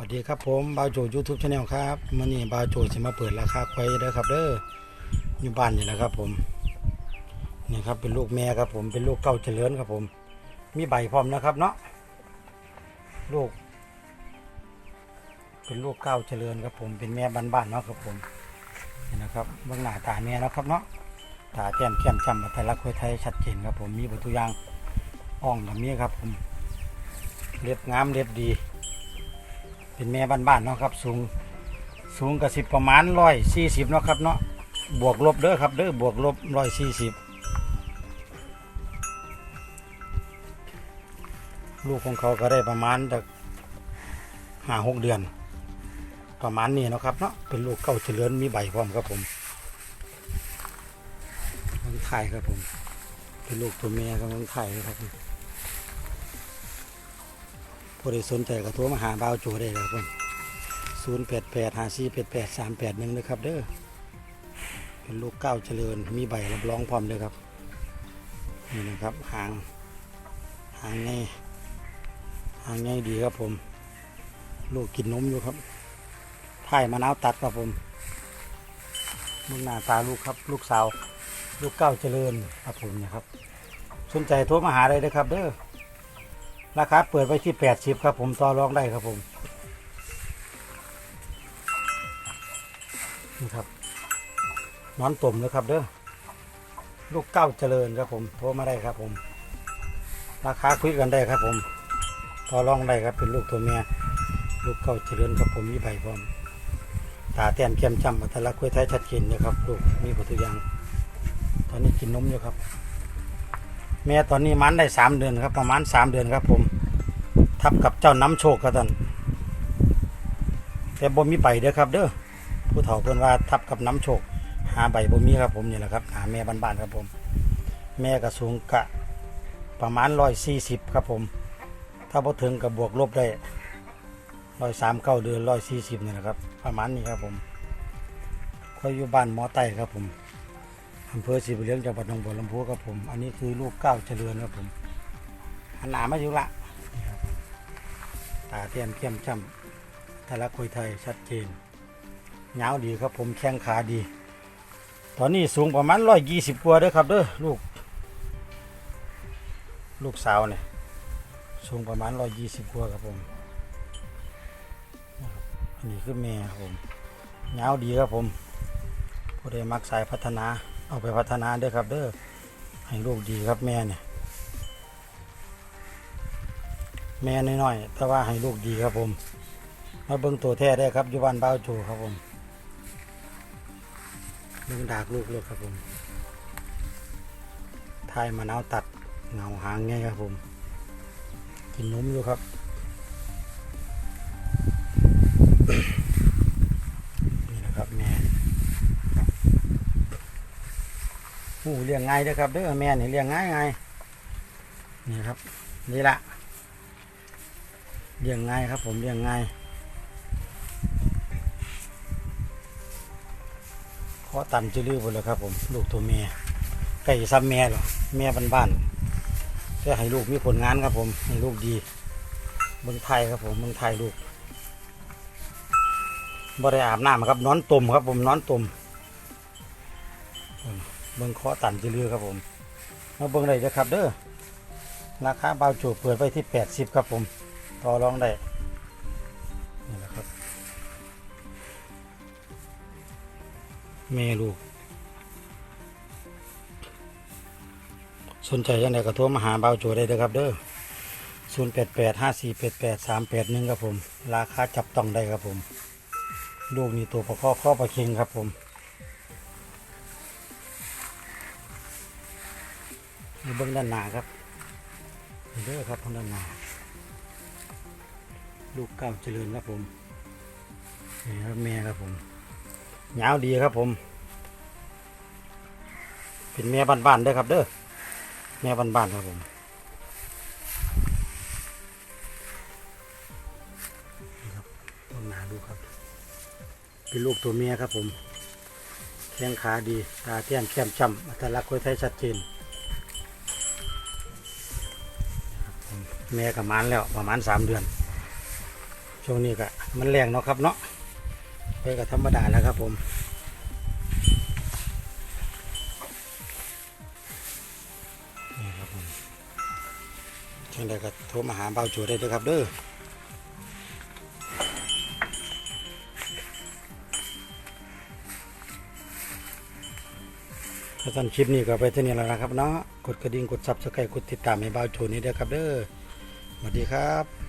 วัสดีครับผมบาวโจยูทูบชาแนลครับมื่อนี้บาวโจจะมาเปิดราคาควายเด้อครับเด้ออยู่บ้านนี่แหละครับ ผมนี่ครับเป็นลูกแม่ครับผมเป็นลูกเก้าเจริญครับผม มีใบพร้อมนะครับเนาะลูก เป็นลูกเก้าเจริญครับ ผมเป็นแม่บ้านๆเนาะครับผมนี่นะครับเบื้องหน้าตาแม่แล้วครับเนาะตาแจ่มแจ่มจำอัตลักษณ์ไทยชัดเจนครับผมมีบรรทุกอยางอ่องแบบนี้ครับ ผมเล็บงามเล็บดี เป็นแม่บ้านๆเนาะครับ สูงสูงกับสิบประมาณร้อยสี่สิบเนาะครับเนาะบวกลบเด้อครับเด้อบวกลบร้อยสี่สิบลูกของเขาก็ได้ประมาณจากห้าหกเดือน ประมาณนี้เนาะครับเนาะเป็นลูกเก้าเฉลินมีใบพร้อมครับผมเมืองไทยครับผม เป็นลูกตัวแม่ของเมืองไทยครับ ผู้ใดสนใจก็โทรมาหาบ่าวโจได้เลยครับผมศูนย์แปดแปดห้าสี่แปดแปดสามแปดหนึ่งนะครับเด้อเป็นลูกเก้าเจริญมีใบรับรองพร้อมเลยครับนี่นะครับหางหางไงหางไงดีครับผม ลูกกินนมอยู่ครับถ่ายมะนาวตัดครับผมมึงหน้าตาลูกครับ ลูกสาว ลูกเก้าเจริญครับผมเนะครับ สนใจโทรมาหาได้เลยครับ เด้อ ราคาเปิดไว้ที่แปดสิบครับผมต่อรองได้ครับผมนี่ครับนอนตุ่มเลยครับเด้อลูกเก้าเจริญครับผมโทรมาได้ครับผม ราคาคุยกันได้ครับผมต่อรองได้ครับเป็นลูกตัวเมียลูกเก้าเจริญครับผมมีใบพร้อมตาแต้มแก้มจำอัตลักษณ์คุยไทยชัดเจนนะครับลูกมีผลตัวอย่างตอนนี้กินนมอยู่ครับ แม่ตอนนี้มันได้สามเดือนครับ ประมาณสามเดือนครับ ผม ทับกับเจ้าน้ำโชคครับท่านแต่บ่มีใบเด้อครับ เด้อผู้เฒ่าเพิ่นว่าทับกับน้ำโชค หาใบบ่มีครับ ผมนี่แหละครับ หาแม่บ้านๆครับผม แม่ก็สูงกะประมาณร้อยสี่สิบครับผม ถ้าพอถึงกับบวกลบได้ร้อยสามเก้าเดือนร้อยสี่สิบนี่แหละครับ ประมาณนี้ครับผมคอยอยู่บ้านหมอไตครับผม อำเภอศรีบุญเลี้ยงจังหวัดหนองบัวลำพูครับผม อันนี้คือลูกเก้าเจริญครับผมหันหน้ามาอยู่ละตาเทียมเข้มช่ำทะลักคุยไทยชัดเจนเงาวดีครับผมแข้งขาดี ตอนนี้สูงประมาณร้อยยี่สิบกว่าเด้อครับเด้อลูก ลูกสาวเนี่ยสูงประมาณร้อยยี่สิบกว่าครับผมอันนี้คือแม่ครับผมเงาวดีครับผมผู้ใดมักสายพัฒนา เอาไปพัฒนาด้อครับ เด้อให้ลูกดีครับแม่เนี่ย แม่น้อยๆแต่ว่าให้ลูกดีครับผมมาเบิ่งตัวแท้ได้ครับอยู่บ้านบ้าวโจครับผมเรื่องดากลูกเลยครับผมทายมะนาวตัดเงาหางไงครับผม กินนมอยู่ครับ หูเลี้ยงง่ายเด้อครับเด้อแม่นี่เลี้ยงง่ายง่ายนี่ครับนี่ละเลี้ยงง่ายครับ ผมเลี้ยงง่ายขอตันจะลื้อหมดเลยครับ ผม ลูกตัวเมียไก่ซ้ำแม่หรอแม่บ้านๆจะให้ลูกมีผลงานครับ ผมให้ลูกดีเมืองไทยครับ ผมเมืองไทยลูกบ่ได้อาบน้ำครับนอนตุ่มครับ ผมนอนตุ่ม เบิ่งขอตันจะลื้อครับผมมาเบิ่งได้เลยครับเด้อราคาเบาจูเปิดไว้ที่แปดสิบครับผมต่อรองได้นี่แหละครับแม่ลูกสนใจยังไงก็โทรมาหาเบาโจได้เลยครับเด้อศูนย์แปดแปดห้าสี่แปดแปดสามแปดหนึ่งครับผม ราคาจับต้องได้ครับผม ลูกนี่ตัวประคอข้อประเค็งครับผม เบื้องด้านหน้าครับเด้อครับทางด้านหน้าลูกเก้าเจริญครับผมนี่ครับแม่ครับผมยาวดีครับผม เป็นแม่บ้านๆเด้อครับ เด้อแม่บ้านๆครับผมครับต้นนาดูครับ เป็นลูกตัวเมียครับผมแข้งขาดีตาเตี้ยมแก้มจ้ำอัตลักษณ์คนไทยชัดเจน แม่กับมันแล้วประมาณสามเดือน ช่วงนี้ก็มันแรงเนาะครับเนาะไปก็ธรรมดาแล้วครับผมนี่ครับผมช่วงใดก็โทรมาหาเบาจูได้เลยครับเด้อถ้าท่านคลิปนี้ก็ไปเท่านี้แล้วนะครับเนาะ กดกระดิ่ง กดซับสไครต์กดติดตามให้เบาจูนี้ด้วยครับเด้อ สวัสดีครับ